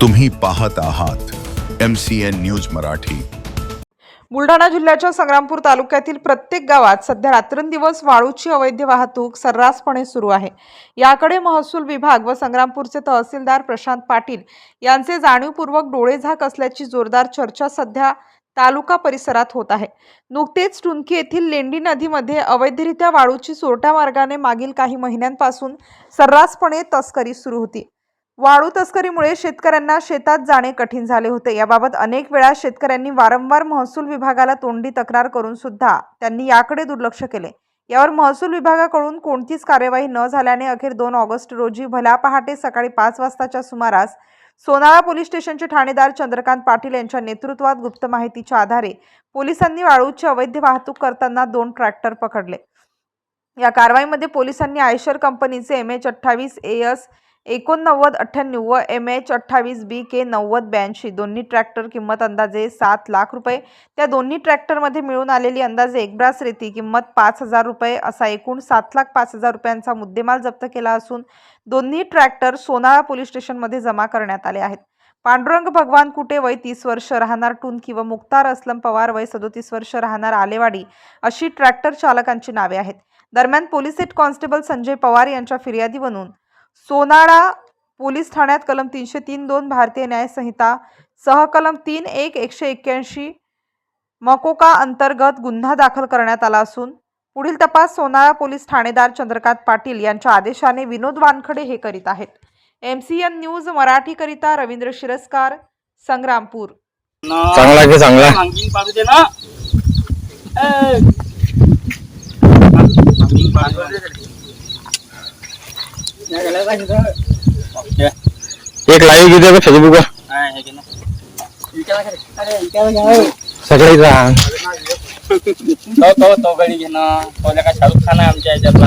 तुम्ही पाहत आहात M C N news Marathi. Buldhana जिल्ह्याच्या संग्रामपूर तालुक्यातील प्रत्येक गावात सध्या रात्रंदिवस वाळूची अवैध वाहतूक सर्रासपणे सुरू आहे. याकडे महसूल विभाग व संग्रामपूरचे तहसीलदार प्रशांत पाटील यांचे जाणीवपूर्वक डोळेझाक असल्याची जोरदार चर्चा सध्या तालुका परिसरात होत आहे. नुकतेच टुनकी येथील लेंडी नदीमध्ये अवैधरित्या वाळूची चोरट्या मार्गाने मागील काही महिन्यांपासून सर्रासपणे तस्करी सुरू होती. वाळू तस्करीमुळे शेतकऱ्यांना शेतात जाणे कठीण झाले होते. याबाबत अनेक वेळा शेतकऱ्यांनी वारंवार महसूल विभागाला तोंडी तक्रार करून सुद्धा त्यांनी याकडे दुर्लक्ष केले. यावर महसूल विभागाकडून कोणतीच कार्यवाही न झाल्याने अखेर दोन ऑगस्ट रोजी भला पहाटे सकाळी पाच वाजताच्या सुमारास सोनाळा पोलीस स्टेशनचे ठाणेदार चंद्रकांत पाटील यांच्या नेतृत्वात गुप्त माहितीच्या आधारे पोलिसांनी वाळूची अवैध वाहतूक करताना दोन ट्रॅक्टर पकडले. या कारवाईमध्ये पोलिसांनी आयशर कंपनीचे एम एच अठ्ठावीस एस एकोणनव्वद अठ्ठ्याण्णव व एम एच अठ्ठावीस बी के नव्वद ब्याऐंशी. दोन्ही ट्रॅक्टर किंमत अंदाजे सात लाख रुपये. त्या दोन्ही ट्रॅक्टरमध्ये मिळून आलेली अंदाजे एक ब्रास रेती किंमत पाच हजार रुपये असा एकूण सात लाख पाच हजार रुपयांचा मुद्देमाल जप्त केला असून दोन्ही ट्रॅक्टर सोनाळा पोलीस स्टेशनमध्ये जमा करण्यात आले आहेत. पांडुरंग भगवान कुटे वय तीस वर्ष राहणार टुनकी व मुक्तार असलम पवार वय सदोतीस वर्ष राहणार आलेवाडी अशी ट्रॅक्टर चालकांची नावे आहेत. दरम्यान police head constable Sanjay Pawar यांच्या फिर्यादीवरून सोनाळा पोलीस ठाण्यात कलम तीनशे तीन दोन भारतीय न्याय संहिता सह कलम तीन एक एकशे एक्क्याऐंशी मकोका अंतर्गत गुन्हा दाखल करण्यात आला असून पुढील तपास सोनाळा पोलीस ठाणेदार चंद्रकांत पाटील यांच्या आदेशाने विनोद वानखडे हे करीत आहेत. एम सी एन न्यूज मराठीकरिता रवींद्र शिरस्कार संग्रामपूर. चांगला की चांगला? मागीन पाडू दे ना एक लाईव्ह घेऊ का फेसबुक हा, सगळे जा तो तो तो गडी घे तो काय शाहरुख खान आहे आमच्या याच्यातला.